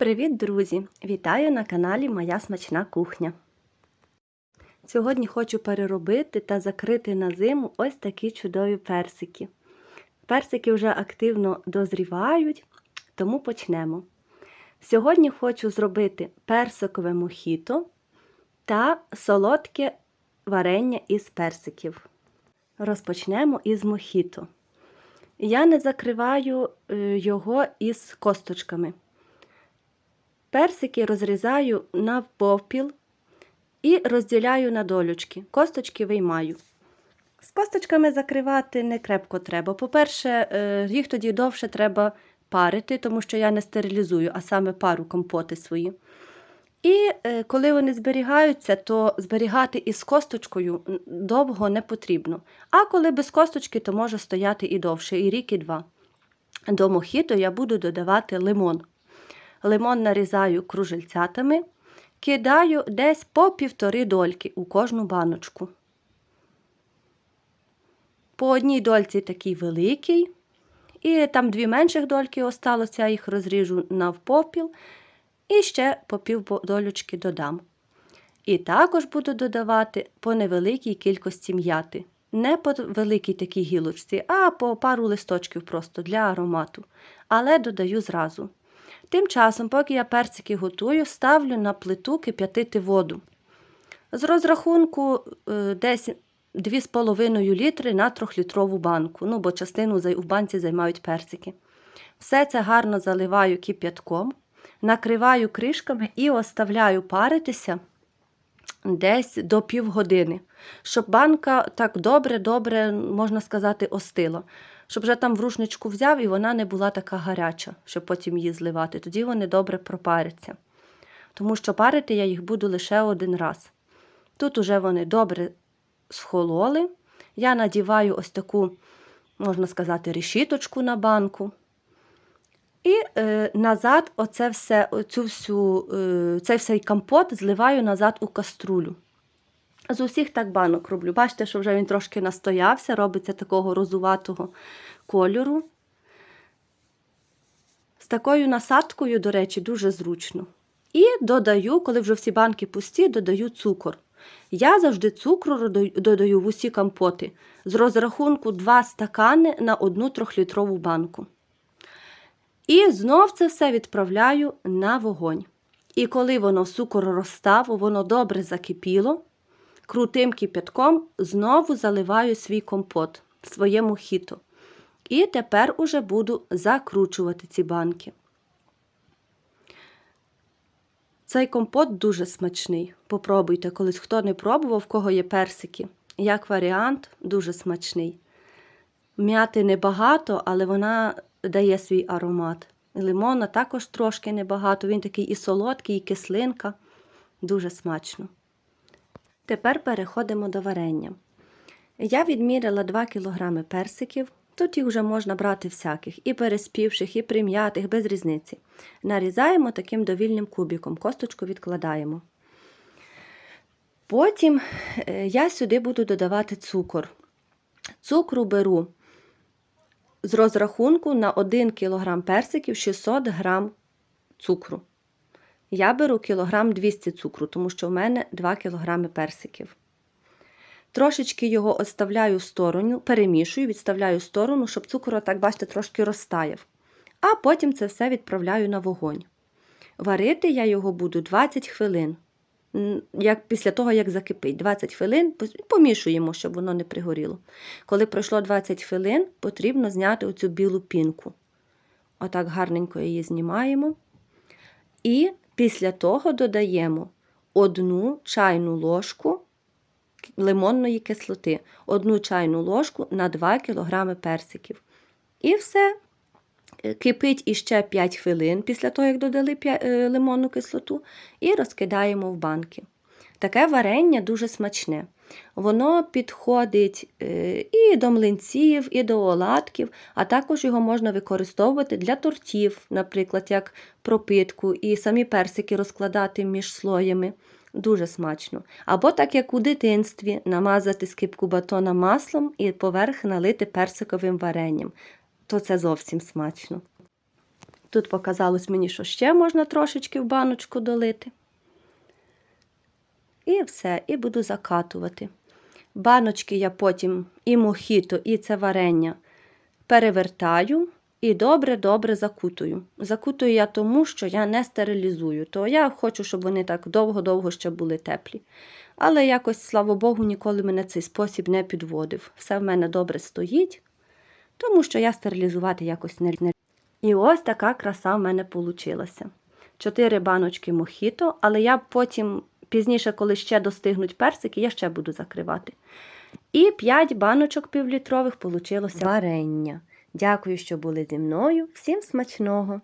Привіт, друзі! Вітаю на каналі Моя Смачна Кухня. Сьогодні хочу переробити та закрити на зиму ось такі чудові персики. Персики вже активно дозрівають, тому почнемо. Сьогодні хочу зробити персикове мохіто та солодке варення із персиків. Розпочнемо із мохіто. Я не закриваю е, його із косточками. Персики розрізаю на попіл і розділяю на долючки. Косточки виймаю. З косточками закривати не крепко треба. По-перше, е, їх тоді довше треба парити, тому що я не стерилізую, а саме пару компоти свої. І е, коли вони зберігаються, то зберігати із косточкою довго не потрібно. А коли без косточки, то може стояти і довше, і рік, і два. До мохіто я буду додавати лимон. Лимон нарізаю кружельцятами, кидаю десь по півтори дольки у кожну баночку. По одній дольці такий великий, і там дві менших дольки осталося, я їх розріжу навпопіл, і ще по пів долючки додам. І також буду додавати по невеликій кількості м'яти. Не по великій такій гілочці, а по пару листочків просто для аромату. Але додаю зразу. Тим часом, поки я персики готую, ставлю на плиту кип'ятити воду. З розрахунку е, десь 2,5 літри на 3-літрову банку, ну, бо частину в банці займають персики. Все це гарно заливаю кип'ятком, накриваю кришками і оставляю паритися десь до півгодини, щоб банка так добре-добре, можна сказати, остила щоб вже там в рушничку взяв і вона не була така гаряча, щоб потім її зливати. Тоді вони добре пропаряться. Тому що парити я їх буду лише один раз. Тут уже вони добре схололи. Я надіваю ось таку, можна сказати, решіточку на банку. І е, назад оце все, оцю всю, е, цей всей компот зливаю назад у каструлю. З усіх так банок роблю. Бачите, що вже він трошки настоявся, робиться такого розуватого кольору. З такою насадкою, до речі, дуже зручно. І додаю, коли вже всі банки пусті, додаю цукор. Я завжди цукру додаю в усі компоти з розрахунку 2 стакани на одну трьохлітрову банку. І знов це все відправляю на вогонь. І коли воно цукор розстав, воно добре закипіло, крутим кипятком знову заливаю свій компот своєму хіту. І тепер уже буду закручувати ці банки. Цей компот дуже смачний. Попробуйте, колись хто не пробував, в кого є персики. Як варіант, дуже смачний. М'яти небагато, але вона дає свій аромат. Лимона також трошки небагато, він такий і солодкий, і кислинка. Дуже смачно. Тепер переходимо до варення. Я відміряла 2 кг персиків. Тут їх вже можна брати всяких, і переспівших, і прим'ятих, без різниці. Нарізаємо таким довільним кубиком, косточку відкладаємо. Потім е, я сюди буду додавати цукор. Цукру беру з розрахунку на 1 кг персиків 600 г цукру. Я беру кілограм 200 цукру, тому що в мене 2 кг персиків. Трошечки його оставляю в сторону, перемішую, відставляю в сторону, щоб цукор, так бачите, трошки розтаяв. А потім це все відправляю на вогонь. Варити я його буду 20 хвилин. Як Після того, як закипить, 20 хвилин помішуємо, щоб воно не пригоріло. Коли пройшло 20 хвилин, потрібно зняти оцю білу пінку. Отак гарненько її знімаємо. І після того додаємо одну чайну ложку лимонної кислоти, одну чайну ложку на 2 кг персиків. І все. Кипить іще 5 хвилин після того, як додали е, лимонну кислоту, і розкидаємо в банки. Таке варення дуже смачне. Воно підходить е, і до млинців, і до оладків, а також його можна використовувати для тортів, наприклад, як пропитку, і самі персики розкладати між слоями. Дуже смачно. Або так, як у дитинстві, намазати скипку батона маслом і поверх налити персиковим варенням. То це зовсім смачно. Тут показалось мені, що ще можна трошечки в баночку долити. І все, і буду закатувати. Баночки я потім і мохіто, і це варення перевертаю і добре-добре закутую. Закутую я тому, що я не стерилізую, то я хочу, щоб вони так довго-довго ще були теплі. Але якось, слава Богу, ніколи мене цей спосіб не підводив. Все в мене добре стоїть, тому що я стерилізувати якось не. І ось така краса в мене вийшла. Чотири баночки мохіто, але я потім, пізніше, коли ще достигнуть персики, я ще буду закривати. І 5 баночок півлітрових получилося варення. Дякую, що були зі мною. Всім смачного!